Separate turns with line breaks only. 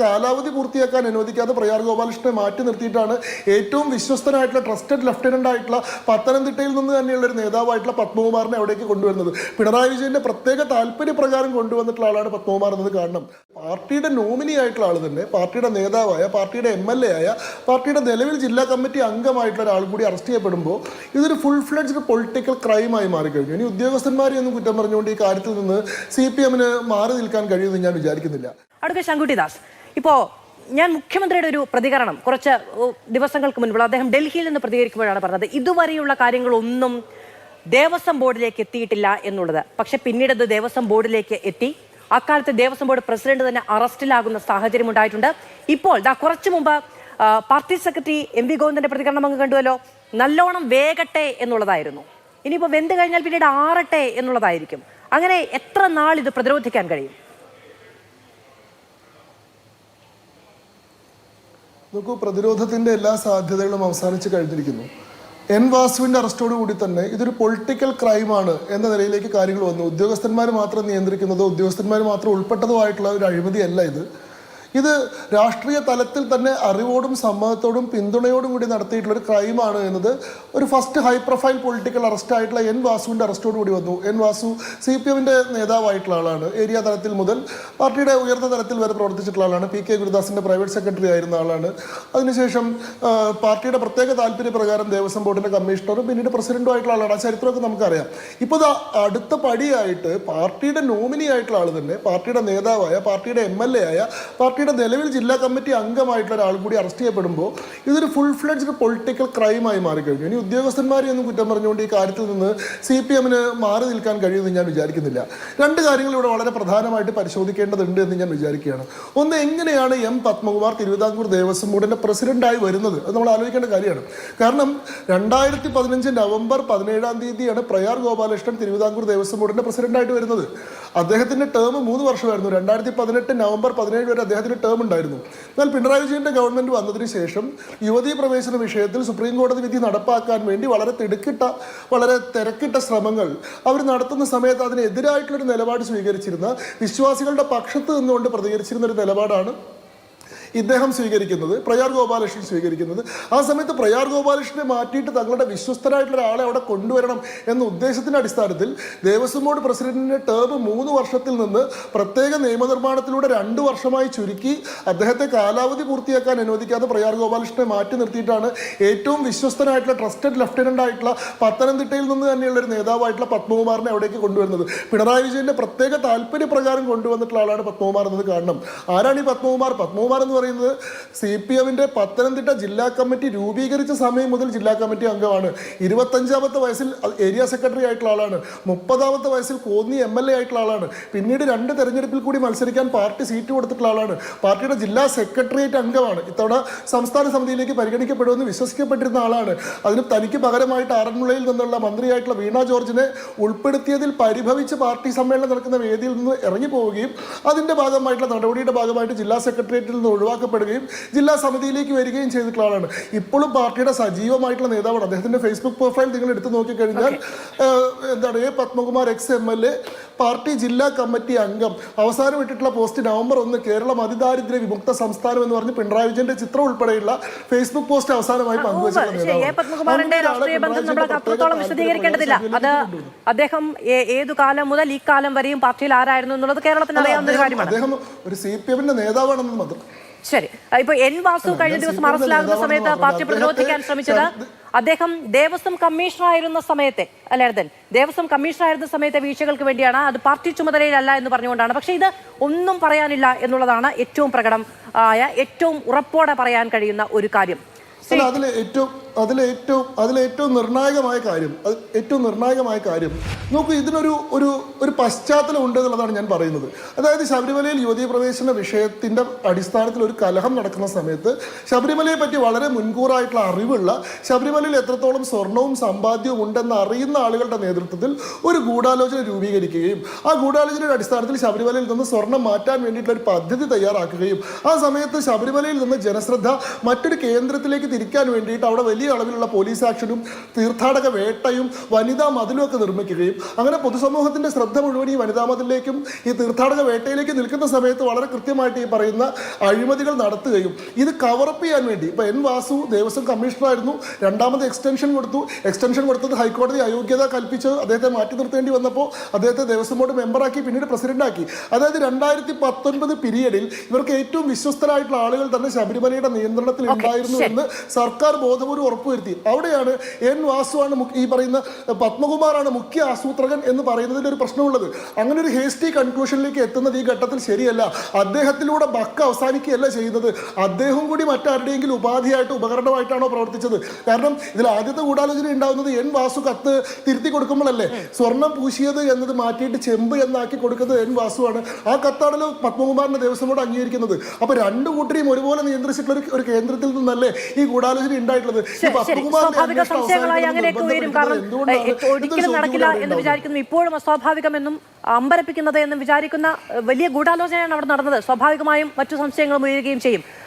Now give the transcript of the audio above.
കാലാവധി പൂർത്തിയാക്കാൻ അനുവദിക്കാതെ പ്രയാർ ഗോപാലകൃഷ്ണനെ മാറ്റി നിർത്തിയിട്ടാണ് ഏറ്റവും വിശ്വസ്തനായിട്ടുള്ള ട്രസ്റ്റഡ് ലഫ്റ്റനന്റ് ആയിട്ടുള്ള പത്തനംതിട്ടയിൽ നിന്ന് തന്നെയുള്ള ഒരു നേതാവായിട്ടുള്ള പത്മകുമാറിനെ അവിടേക്ക് കൊണ്ടുവരുന്നത്. പിണറായി വിജയന്റെ പ്രത്യേക താല്പര്യപ്രകാരം കൊണ്ടുവന്നിട്ടുള്ള ആളാണ് പത്മകുമാർ എന്നത് കാരണം. പാർട്ടിയുടെ നോമിനി ആയിട്ടുള്ള ആൾ തന്നെ പാർട്ടിയുടെ നേതാവായ പാർട്ടിയുടെ എം എൽ എ ആയ പാർട്ടിയുടെ നിലവിൽ ജില്ലാ കമ്മിറ്റി അംഗമായിട്ടുള്ള ഒരാൾ കൂടി അറസ്റ്റ് ചെയ്യപ്പെടുമ്പോൾ ഇതൊരു ഫുൾ ഫ്ലഡ്ജ് പൊളിറ്റിക്കൽ ക്രൈമായി മാറിക്കഴിഞ്ഞു. ഇനി ഉദ്യോഗസ്ഥന്മാരെ ഒന്നും കുറ്റം പറഞ്ഞുകൊണ്ട് ഈ കാര്യത്തിൽ നിന്ന് സി പി എമ്മിന് മാറി നിൽക്കാൻ കഴിയുമെന്ന് ഞാൻ വിചാരിക്കുന്നില്ല.
അടുത്ത ശങ്കുട്ടിദാസ്. ഇപ്പോ ഞാൻ മുഖ്യമന്ത്രിയുടെ ഒരു പ്രതികരണം കുറച്ച് ദിവസങ്ങൾക്ക് മുൻപ് അദ്ദേഹം ഡൽഹിയിൽ നിന്ന് പ്രതികരിക്കുമ്പോഴാണ് പറഞ്ഞത്. ഇതുവരെയുള്ള കാര്യങ്ങളൊന്നും ദേവസ്വം ബോർഡിലേക്ക് എത്തിയിട്ടില്ല എന്നുള്ളത്. പക്ഷെ പിന്നീട് അത് ദേവസ്വം ബോർഡിലേക്ക് എത്തി. അക്കാലത്ത് ദേവസ്വം ബോർഡ് പ്രസിഡന്റ് തന്നെ അറസ്റ്റിലാകുന്ന സാഹചര്യം ഉണ്ടായിട്ടുണ്ട്. ഇപ്പോൾ ദാ കുറച്ചു മുമ്പ് പാർട്ടി സെക്രട്ടറി എം വി ഗോവിന്ദന്റെ പ്രതികരണം അങ്ങ് കണ്ടുവല്ലോ. നല്ലോണം വേഗട്ടെ എന്നുള്ളതായിരുന്നു. ഇനിയിപ്പോൾ വെന്ത് കഴിഞ്ഞാൽ പിന്നീട് ആറട്ടെ എന്നുള്ളതായിരിക്കും. അങ്ങനെ എത്ര നാൾ ഇത് പ്രതിരോധിക്കാൻ കഴിയും?
നോക്കൂ പ്രതിരോധത്തിന്റെ എല്ലാ സാധ്യതകളും അവസാനിച്ച് കഴിഞ്ഞിരിക്കുന്നു. എൻ വാസുവിന്റെ അറസ്റ്റോട് കൂടി തന്നെ ഇതൊരു പൊളിറ്റിക്കൽ ക്രൈമാണ് എന്ന നിലയിലേക്ക് കാര്യങ്ങൾ വന്നു. ഉദ്യോഗസ്ഥന്മാർ മാത്രം നിയന്ത്രിക്കുന്നതോ ഉദ്യോഗസ്ഥന്മാർ മാത്രം ഉൾപ്പെട്ടതോ ആയിട്ടുള്ള ഒരു അഴിമതിയല്ല ഇത്. ഇത് രാഷ്ട്രീയ തലത്തിൽ തന്നെ അറിവോടും സമ്മതത്തോടും പിന്തുണയോടും കൂടി നടത്തിയിട്ടുള്ള ഒരു ക്രൈമാണ് എന്നത് ഒരു first high profile political arrest ആയിട്ടുള്ള എൻ വാസുവിന്റെ അറസ്റ്റോട് കൂടി വന്നു. എൻ വാസു സി പി എമ്മിന്റെ നേതാവായിട്ടുള്ള ആളാണ്. ഏരിയ തലത്തിൽ മുതൽ പാർട്ടിയുടെ ഉയർന്ന തലത്തിൽ വരെ പ്രവർത്തിച്ചിട്ടുള്ള ആളാണ്. പി കെ ഗുരുദാസിന്റെ പ്രൈവറ്റ് സെക്രട്ടറി ആയിരുന്ന ആളാണ്. അതിനുശേഷം പാർട്ടിയുടെ പ്രത്യേക താല്പര്യപ്രകാരം ദേവസ്വം ബോർഡിന്റെ കമ്മീഷണറും പിന്നീട് പ്രസിഡന്റും ആയിട്ടുള്ള ആളാണ്. ആ ചരിത്രമൊക്കെ നമുക്കറിയാം. ഇപ്പോൾ അടുത്ത പടിയായിട്ട് പാർട്ടിയുടെ നോമിനി ആയിട്ടുള്ള ആൾ തന്നെ പാർട്ടിയുടെ നേതാവായ പാർട്ടിയുടെ എം എൽ എ ആയ പാർട്ടിയുടെ നിലവിൽ ജില്ലാ കമ്മിറ്റി അംഗമായിട്ടുള്ള ഒരാൾ കൂടി അറസ്റ്റ് ചെയ്യപ്പെടുമ്പോൾ ഇതൊരു ഫുൾ ഫ്ലെഡ്ജ്ഡ് പൊളിറ്റിക്കൽ ക്രൈമായി മാറിക്കഴിഞ്ഞു. ഇനി ഉദ്യോഗസ്ഥന്മാരെ ഒന്നും കുറ്റം പറഞ്ഞുകൊണ്ട് ഈ കാര്യത്തിൽ നിന്ന് സി പി എമ്മിന് മാറി നിൽക്കാൻ കഴിയുമെന്ന് ഞാൻ വിചാരിക്കുന്നില്ല. രണ്ട് കാര്യങ്ങൾ ഇവിടെ വളരെ പ്രധാനമായിട്ട് പരിശോധിക്കേണ്ടതുണ്ട് എന്ന് ഞാൻ വിചാരിക്കുകയാണ്. ഒന്ന് എങ്ങനെയാണ് എം പത്മകുമാർ തിരുവിതാംകൂർ ദേവസ്വം ബോർഡിന്റെ പ്രസിഡന്റായി വരുന്നത്? അത് നമ്മൾ ആലോചിക്കേണ്ട കാര്യമാണ്. കാരണം രണ്ടായിരത്തി പതിനഞ്ച് നവംബർ പതിനേഴാം തീയതിയാണ് പ്രയാർ ഗോപാലകൃഷ്ണൻ തിരുവിതാംകൂർ ദേവസ്വം ബോർഡിന്റെ പ്രസിഡന്റായിട്ട് വരുന്നത്. അദ്ദേഹത്തിന്റെ ടേം മൂന്ന് വർഷമായിരുന്നു. രണ്ടായിരത്തി പതിനെട്ട് നവംബർ പതിനേഴ് വരെ അദ്ദേഹത്തിന് ടേം ഉണ്ടായിരുന്നു. എന്നാൽ പിണറായി വിജയന്റെ ഗവൺമെന്റ് വന്നതിന് ശേഷം യുവതീ പ്രവേശന വിഷയത്തിൽ സുപ്രീം കോടതി വിധി നടപ്പാക്കാൻ വേണ്ടി വളരെ തിടുക്കിട്ട വളരെ തിരക്കിട്ട ശ്രമങ്ങൾ അവർ നടത്തുന്ന സമയത്ത് അതിനെതിരായിട്ടുള്ളൊരു നിലപാട് സ്വീകരിച്ചിരുന്ന വിശ്വാസികളുടെ പക്ഷത്ത് നിന്നുകൊണ്ട് പ്രതികരിച്ചിരുന്ന ഒരു നിലപാടാണ് ഇദ്ദേഹം സ്വീകരിക്കുന്നത് പ്രയാർ ഗോപാലകൃഷ്ണൻ സ്വീകരിക്കുന്നത്. ആ സമയത്ത് പ്രയാർ ഗോപാലകൃഷ്ണനെ മാറ്റിയിട്ട് തങ്ങളുടെ വിശ്വസ്തരായിട്ടുള്ള ഒരാളെ അവിടെ കൊണ്ടുവരണം എന്ന ഉദ്ദേശത്തിന്റെ അടിസ്ഥാനത്തിൽ ദേവസ്വം ബോർഡ് പ്രസിഡന്റിന്റെ ടേം മൂന്ന് വർഷത്തിൽ നിന്ന് പ്രത്യേക നിയമനിർമ്മാണത്തിലൂടെ രണ്ട് വർഷമായി ചുരുക്കി അദ്ദേഹത്തെ കാലാവധി പൂർത്തിയാക്കാൻ അനുവദിക്കാതെ പ്രയാർ ഗോപാലകൃഷ്ണനെ മാറ്റി നിർത്തിയിട്ടാണ് ഏറ്റവും വിശ്വസ്തനായിട്ടുള്ള ട്രസ്റ്റഡ് ലഫ്റ്റനന്റ് ആയിട്ടുള്ള പത്തനംതിട്ടയിൽ നിന്ന് തന്നെയുള്ള ഒരു നേതാവായിട്ടുള്ള പത്മകുമാറിനെ അവിടേക്ക് കൊണ്ടുവരുന്നത്. പിണറായി വിജയന്റെ പ്രത്യേക താല്പര്യപ്രകാരം കൊണ്ടുവന്നിട്ടുള്ള ആളാണ് പത്മകുമാർ എന്നത് കാണണം ആരാണ് ഈ പത്മകുമാർ? പത്മകുമാർ എന്ന് പറയുന്നത് സി പി എമ്മിന്റെ പത്തനംതിട്ട ജില്ലാ കമ്മിറ്റി രൂപീകരിച്ച സമയം മുതൽ ജില്ലാ കമ്മിറ്റി അംഗമാണ്. ഇരുപത്തഞ്ചാമത്തെ വയസ്സിൽ ഏരിയ സെക്രട്ടറി ആയിട്ടുള്ള ആളാണ്. മുപ്പതാമത്തെ വയസ്സിൽ കോന്നി എം എൽ എ ആയിട്ടുള്ള ആളാണ്. പിന്നീട് രണ്ട് തെരഞ്ഞെടുപ്പിൽ കൂടി മത്സരിക്കാൻ പാർട്ടി സീറ്റ് കൊടുത്തിട്ടുള്ള ആളാണ്. പാർട്ടിയുടെ ജില്ലാ സെക്രട്ടേറിയറ്റ് അംഗമാണ്. ഇത്തവണ സംസ്ഥാന സമിതിയിലേക്ക് പരിഗണിക്കപ്പെടുമെന്ന് വിശ്വസിക്കപ്പെട്ടിരുന്ന ആളാണ്. അതിന് തനിക്ക് പകരമായിട്ട് ആറന്മുളയിൽ നിന്നുള്ള മന്ത്രിയായിട്ടുള്ള വീണ ജോർജിനെ ഉൾപ്പെടുത്തിയതിൽ പരിഭവിച്ച് പാർട്ടി സമ്മേളനം നടക്കുന്ന വേദിയിൽ നിന്ന് ഇറങ്ങി പോവുകയും അതിന്റെ ഭാഗമായിട്ടുള്ള നടപടിയുടെ ഭാഗമായിട്ട് ജില്ലാ സെക്രട്ടേറിയറ്റിൽ നിന്ന് ഒഴിവാക്കപ്പെടുകയും ജില്ലാ സമിതിയിലേക്ക് വരികയും ചെയ്തിട്ടുള്ള ആളാണ് ഇപ്പോഴും പാർട്ടിയുടെ സജീവമായിട്ടുള്ള നേതാവാണ്. അദ്ദേഹത്തിന്റെ ഫേസ്ബുക്ക് പ്രൊഫൈൽ നിങ്ങൾ എടുത്തു നോക്കിക്കഴിഞ്ഞാൽ എന്താണ് A Padmakumar ex M L A party ജില്ലാ കമ്മിറ്റി അംഗം. അവസാനം ഇട്ടിട്ടുള്ള പോസ്റ്റ് നവംബർ ഒന്ന് കേരളം അതിദാരിദ്ര്യ വിമുക്ത സംസ്ഥാനം എന്ന് പറഞ്ഞ് പിണറായി വിജയന്റെ ചിത്രം ഉൾപ്പെടെയുള്ള ഫേസ്ബുക്ക് പോസ്റ്റ് അവസാനമായി
പങ്കുവച്ചിട്ടുണ്ട് അത് അദ്ദേഹം ഏതു കാലം മുതൽ ഈ കാലം വരെയും പാർട്ടിയിൽ ആരായിരുന്നു എന്നുള്ളത് കേരളത്തിന് അറിയാവുന്ന ഒരു കാര്യമാണ്.
അദ്ദേഹം ഒരു സി പി എമ്മിന്റെ നേതാവാണെന്ന് മാത്രം
ശരി. ഇപ്പൊ എൻ വാസു കഴിഞ്ഞ ദിവസം അറസ്റ്റിലാകുന്ന സമയത്ത് പാർട്ടി പ്രതിരോധിക്കാൻ ശ്രമിച്ചത് അദ്ദേഹം ദേവസ്വം കമ്മീഷണറായിരുന്ന സമയത്തെ അല്ലായിരുന്നൻ ദേവസ്വം കമ്മീഷണർ ആയിരുന്ന സമയത്തെ വീഴ്ചകൾക്ക് വേണ്ടിയാണ് അത് പാർട്ടി ചുമതലയിലല്ല എന്ന് പറഞ്ഞുകൊണ്ടാണ്. പക്ഷേ ഇത് ഒന്നും പറയാനില്ല എന്നുള്ളതാണ് ഏറ്റവും പ്രകടം ആയ ഏറ്റവും ഉറപ്പോടെ പറയാൻ കഴിയുന്ന ഒരു കാര്യം.
അതിലെ ഏറ്റവും അതിലെ ഏറ്റവും അതിലെ ഏറ്റവും നിർണായകമായ കാര്യം അത് ഏറ്റവും നിർണായകമായ കാര്യം നോക്കൂ ഇതിനൊരു ഒരു ഒരു പശ്ചാത്തലം ഉണ്ട് എന്നുള്ളതാണ് ഞാൻ പറയുന്നത്. അതായത് ശബരിമലയിൽ യുവതീ പ്രവേശന വിഷയത്തിന്റെ അടിസ്ഥാനത്തിൽ ഒരു കലഹം നടക്കുന്ന സമയത്ത് ശബരിമലയെ പറ്റി വളരെ മുൻകൂറായിട്ടുള്ള അറിവുള്ള ശബരിമലയിൽ എത്രത്തോളം സ്വർണവും സമ്പാദ്യവും ഉണ്ടെന്ന് അറിയുന്ന ആളുകളുടെ നേതൃത്വത്തിൽ ഒരു ഗൂഢാലോചന രൂപീകരിക്കുകയും ആ ഗൂഢാലോചനയുടെ അടിസ്ഥാനത്തിൽ ശബരിമലയിൽ നിന്ന് സ്വർണം മാറ്റാൻ വേണ്ടിയിട്ടുള്ള ഒരു പദ്ധതി തയ്യാറാക്കുകയും ആ സമയത്ത് ശബരിമലയിൽ നിന്ന് ജനശ്രദ്ധ മറ്റൊരു കേന്ദ്രത്തിലേക്ക് തിരിക്കാൻ വേണ്ടിയിട്ട് അവിടെ വലിയ വലിയ അളവിലുള്ള പോലീസ് ആക്ഷനും തീർത്ഥാടക വേട്ടയും വനിതാ മതിലും ഒക്കെ നിർമ്മിക്കുകയും അങ്ങനെ പൊതുസമൂഹത്തിന്റെ ശ്രദ്ധ മുഴുവൻ ഈ വനിതാ മതിലിലേക്കും ഈ തീർത്ഥാടക വേട്ടയിലേക്ക് നിൽക്കുന്ന സമയത്ത് വളരെ കൃത്യമായിട്ട് ഈ പറയുന്ന അഴിമതികൾ നടത്തുകയും ഇത് കവറപ്പ് ചെയ്യാൻ വേണ്ടി ഇപ്പോൾ എൻ വാസു ദേവസ്വം കമ്മീഷണറായിരുന്നു രണ്ടാമത് എക്സ്റ്റൻഷൻ കൊടുത്തു. എക്സ്റ്റൻഷൻ കൊടുത്തത് ഹൈക്കോടതി അയോഗ്യത കൽപ്പിച്ച് അദ്ദേഹത്തെ മാറ്റി നിർത്തേണ്ടി വന്നപ്പോൾ അദ്ദേഹത്തെ ദേവസ്വം ബോർഡ് മെമ്പറാക്കി പിന്നീട് പ്രസിഡന്റാക്കി അതായത് രണ്ടായിരത്തി പത്തൊൻപത് പീരീഡിൽ ഇവർക്ക് ഏറ്റവും വിശ്വസ്തരായിട്ടുള്ള ആളുകൾ തന്നെ ശബരിമലയുടെ നിയന്ത്രണത്തിൽ ഉണ്ടായിരുന്നു എന്ന് സർക്കാർ ബോധപൂർവം ഉറപ്പുവരുത്തി. അവിടെയാണ് എൻ വാസുവാണ് ഈ പറയുന്ന പത്മകുമാറാണ് മുഖ്യ ആസൂത്രകൻ എന്ന് പറയുന്നതിൽ ഒരു പ്രശ്നമുള്ളത്. അങ്ങനെ ഒരു ഹേസ്റ്റി കൺക്ലൂഷനിലേക്ക് എത്തുന്നത് ഈ ഘട്ടത്തിൽ ശരിയല്ല. അദ്ദേഹത്തിലൂടെ ബക്ക് അവസാനിക്കുകയല്ല ചെയ്യുന്നത്. അദ്ദേഹം കൂടി മറ്റാരുടെയെങ്കിലും ഉപാധിയായിട്ട് ഉപകരണമായിട്ടാണോ പ്രവർത്തിച്ചത്? കാരണം ഇതിൽ ആദ്യത്തെ ഗൂഢാലോചന ഉണ്ടാവുന്നത് എൻ വാസു കത്ത് തിരുത്തി കൊടുക്കുമ്പോഴല്ലേ? സ്വർണം പൂശിയത് എന്നത് മാറ്റിയിട്ട് ചെമ്പ് എന്നാക്കി കൊടുക്കുന്നത് എൻ വാസുവാണ്. ആ കത്താണല്ലോ പത്മകുമാറിന്റെ ദേവസ്വമോട് അംഗീകരിക്കുന്നത്. അപ്പൊ രണ്ടു കൂട്ടരെയും ഒരുപോലെ നിയന്ത്രിച്ചിട്ടുള്ള ഒരു കേന്ദ്രത്തിൽ നിന്നല്ലേ ഈ ഗൂഢാലോചന ഉണ്ടായിട്ടുള്ളത്?
സ്വാഭാവിക സംശയങ്ങളായി അങ്ങനെയൊക്കെ വരും കാരണം ഒരിക്കലും നടക്കില്ല എന്ന്. വിചാരിക്കുന്നു. ഇപ്പോഴും അസ്വാഭാവികമെന്നും അമ്പരപ്പിക്കുന്നത് എന്നും വിചാരിക്കുന്ന വലിയ ഗൂഢാലോചനയാണ് അവിടെ നടന്നത്. സ്വാഭാവികമായും മറ്റു സംശയങ്ങളും ഉയരുകയും ചെയ്യും.